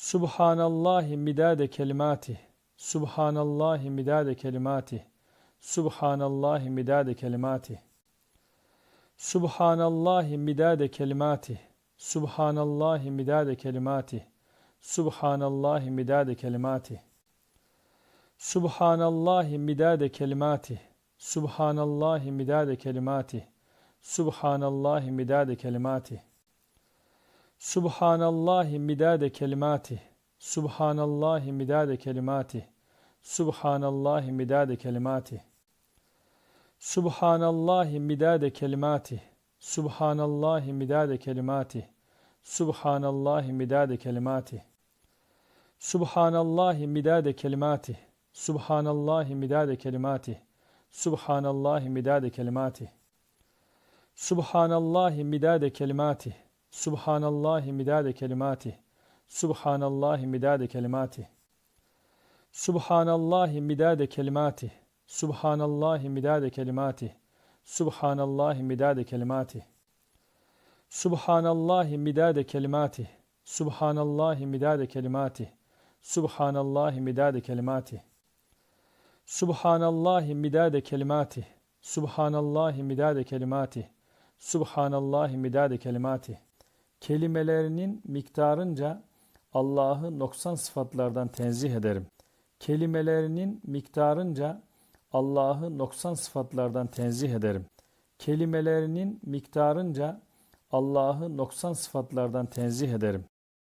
Subhanallahi midade kelimatih. Subhanallahi midade kelimatih. Subhanallahi midade kelimatih. Subhanallahi midade kelimatih. Subhanallahi midade kelimatih. Subhanallahi midade kelimatih. Subhanallahi midade kelimatih. Subhanallahi midade kelimatih. Subhanallahi midade kelimatih. Subhanallahi midade kelimatih. Subhanallahi midade kelimatih. Subhanallahi midade kelimatih. Subhanallahi midade kelimatih. Subhanallahi midade kelimatih. Subhanallahi midade kelimatih. Subhanallahi midade kelimatih. Subhanallahi midade kelimatih. Subhanallahi midade kelimatih. Subhanallahi midade kelimatih. Subhanallahi midade kelimatih. Subhanallahi midade kelimatih. Subhanallahi midade kelimatih. Subhanallahi midade kelimatih. Subhanallahi midade kelimatih. Subhanallahi midade kelimatih. Subhanallahi midade kelimatih. Subhanallahi midade kelimatih. Subhanallahi midade kelimatih. Subhanallahi midade kelimatih. Subhanallahi midade kelimatih. Kelimelerinin miktarınca Allah'ı noksan sıfatlardan tenzih ederim. Kelimelerinin miktarınca Allah'ı noksan sıfatlardan tenzih ederim. Kelimelerinin miktarınca Allah'ı noksan sıfatlardan tenzih ederim.